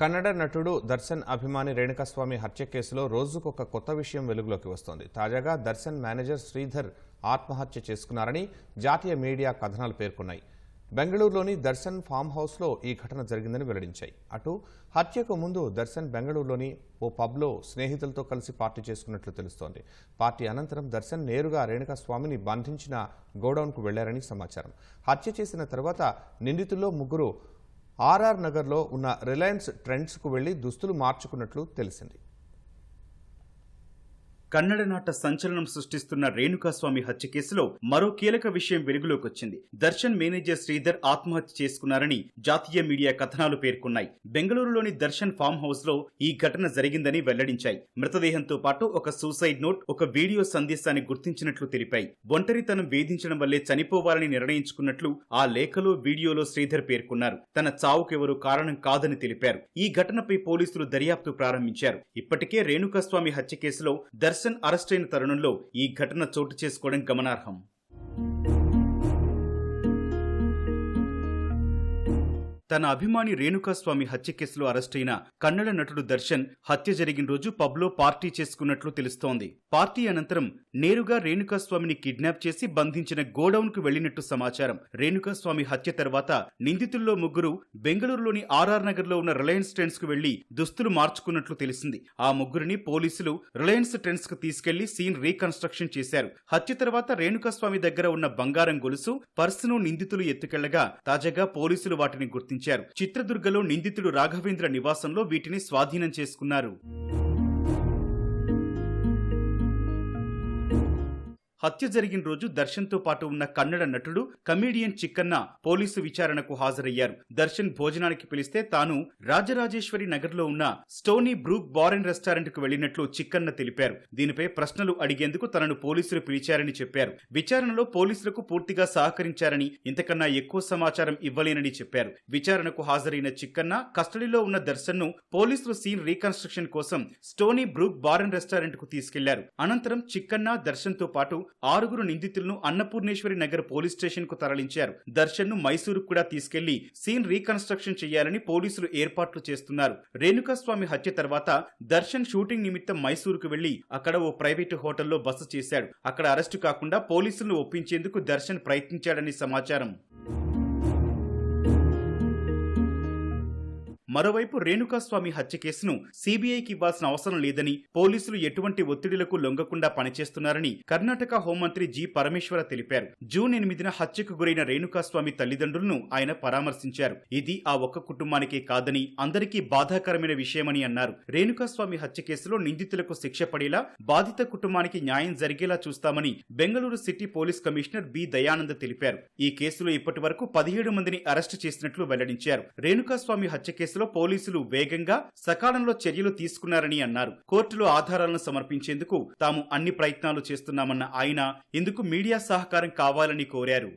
కన్నడ నటుడు దర్శన్ అభిమాని రేణుకాస్వామి హత్య కేసులో రోజుకొక కొత్త విషయం వెలుగులోకి వస్తోంది. తాజాగా దర్శన్ మేనేజర్ శ్రీధర్ ఆత్మహత్య చేసుకున్నారని జాతీయ మీడియా కథనాలు పేర్కొన్నాయి. బెంగళూరులోని దర్శన్ ఫామ్ హౌస్లో ఈ ఘటన జరిగిందని వెల్లడించాయి. అటు హత్యకు ముందు దర్శన్ బెంగళూరులోని ఓ పబ్లో స్నేహితులతో కలిసి పార్టీ చేసుకున్నట్లు తెలుస్తోంది. పార్టీ అనంతరం దర్శన్ నేరుగా రేణుకాస్వామిని బంధించిన గోడౌన్కు వెళ్ళారని సమాచారం. హత్య చేసిన తర్వాత నిందితుల్లో ముగ్గురు ఆర్ఆర్ నగర్లో ఉన్న రిలయన్స్ ట్రెండ్స్కు వెళ్ళి దుస్తులు మార్చుకున్నట్లు తెలిసింది. కన్నడ నాట సంచలనం సృష్టిస్తున్న రేణుకాస్వామి హత్య కేసులో మరో కీలక విషయం వెలుగులోకి వచ్చింది దర్శన్ మేనేజర్ శ్రీధర్ ఆత్మహత్య చేసుకున్నారని జాతీయ మీడియా కథనాలు పేర్కొన్నాయి. బెంగళూరులోని దర్శన్ ఫామ్ హౌస్లో ఈ ఘటన జరిగిందని వెల్లడించాయి. మృతదేహంతో పాటు ఒక సూసైడ్ నోట్ ఒక వీడియో సందేశాన్ని గుర్తించినట్లు తెలిపాయి. ఒంటరితనం వేధించడం వల్లే చనిపోవాలని నిర్ణయించుకున్నట్లు ఆ లేఖలో వీడియోలో శ్రీధర్ పేర్కొన్నారు. తన చావుకెవరూ కారణం కాదని తెలిపారు. ఈ ఘటనపై పోలీసులు దర్యాప్తు ప్రారంభించారు. ఇప్పటికే రేణుకాస్వామి హత్య కేసులో దర్శన్ అరెస్ట్ అయిన తరుణంలో ఈ ఘటన చోటు చేసుకోవడం గమనార్హం. తన అభిమాని రేణుకాస్వామి హత్య కేసులో అరెస్టైన కన్నడ నటుడు దర్శన్ హత్య జరిగిన రోజు పబ్లో పార్టీ చేసుకున్నట్లు తెలుస్తోంది. పార్టీ అనంతరం నేరుగా రేణుకాస్వామిని కిడ్నాప్ చేసి బంధించిన గోడౌన్కు వెళ్ళినట్టు సమాచారం. రేణుకాస్వామి హత్య తర్వాత నిందితుల్లో ముగ్గురు బెంగళూరులోని ఆర్ఆర్ నగర్లో ఉన్న రిలయన్స్ ట్రెండ్స్కు వెళ్ళి దుస్తులు మార్చుకున్నట్లు తెలిసింది. ఆ ముగ్గురిని పోలీసులు రిలయన్స్ ట్రెండ్స్కు తీసుకెళ్ళి సీన్ రీకన్స్ట్రక్షన్ చేశారు. హత్య తర్వాత రేణుకాస్వామి దగ్గర ఉన్న బంగారం గొలుసు పర్సును నిందితులు ఎత్తుకెళ్ళగా తాజాగా పోలీసులు వాటిని గుర్తించారు. చిత్రదుర్గలో నిందితుడు రాఘవేంద్ర నివాసంలో వీటిని స్వాధీనం చేసుకున్నారు. హత్య జరిగిన రోజు దర్శన్తో పాటు ఉన్న కన్నడ నటుడు కమీడియన్ చిక్కన్న పోలీసు విచారణకు హాజరయ్యారు. దర్శన్ భోజనానికి పిలిస్తే తాను రాజరాజేశ్వరి నగర్లో ఉన్న స్టోనీ బ్రూక్ బార్ అండ్ రెస్టారెంట్కు వెళ్ళినట్లు చిక్కన్న తెలిపారు. దీనిపై ప్రశ్నలు అడిగేందుకు తనను పోలీసులు పిలిచారని చెప్పారు. విచారణలో పోలీసులకు పూర్తిగా సహకరించారని ఇంతకన్నా ఎక్కువ సమాచారం ఇవ్వలేనని చెప్పారు. విచారణకు హాజరైన చిక్కన్న కస్టడీలో ఉన్న దర్శన్ను పోలీసులు సీన్ రీకన్స్ట్రక్షన్ కోసం స్టోనీ బ్రూక్ బార్ అండ్ రెస్టారెంట్కు తీసుకెళ్ళారు. అనంతరం చిక్కన్న దర్శన్తో పాటు ఆరుగురు నిందితులను అన్నపూర్ణేశ్వరి నగర్ పోలీస్ స్టేషన్కు తరలించారు. దర్శన్ను మైసూరుకు కూడా తీసుకెళ్ళి సీన్ రీకన్స్ట్రక్షన్ చేయాలని పోలీసులు ఏర్పాట్లు చేస్తున్నారు. రేణుకాస్వామి హత్య తర్వాత దర్శన్ షూటింగ్ నిమిత్తం మైసూరుకు వెళ్ళి అక్కడ ఓ ప్రైవేటు హోటల్లో బస చేశాడు. అక్కడ అరెస్టు కాకుండా పోలీసులను ఒప్పించేందుకు దర్శన్ ప్రయత్నించాడని సమాచారం. మరోవైపు రేణుకాస్వామి హత్య కేసును సీబీఐకి ఇవ్వాల్సిన అవసరం లేదని పోలీసులు ఎటువంటి ఒత్తిడిలకు లొంగకుండా పనిచేస్తున్నారని కర్ణాటక హోంమంత్రి జి పరమేశ్వర తెలిపారు. జూన్ ఎనిమిదిన హత్యకు గురైన రేణుకాస్వామి తల్లిదండ్రులను ఆయన పరామర్శించారు. ఇది ఆ ఒక్క కుటుంబానికే కాదని అందరికీ బాధాకరమైన విషయమని అన్నారు. రేణుకాస్వామి హత్య కేసులో నిందితులకు శిక్ష పడేలా బాధిత కుటుంబానికి న్యాయం జరిగేలా చూస్తామని Bengaluru city police commissioner B Dayanand తెలిపారు. ఈ కేసులో ఇప్పటి వరకు పదిహేడు మందిని అరెస్టు చేసినట్లు వెల్లడించారు. రేణుకాస్వామి హత్య కేసులో పోలీసులు వేగంగా సకాలంలో చర్యలు తీసుకున్నారని అన్నారు. కోర్టులో ఆధారాలను సమర్పించేందుకు తాము అన్ని ప్రయత్నాలు చేస్తున్నామన్న ఆయన ఇందుకు మీడియా సహకారం కావాలని కోరారు.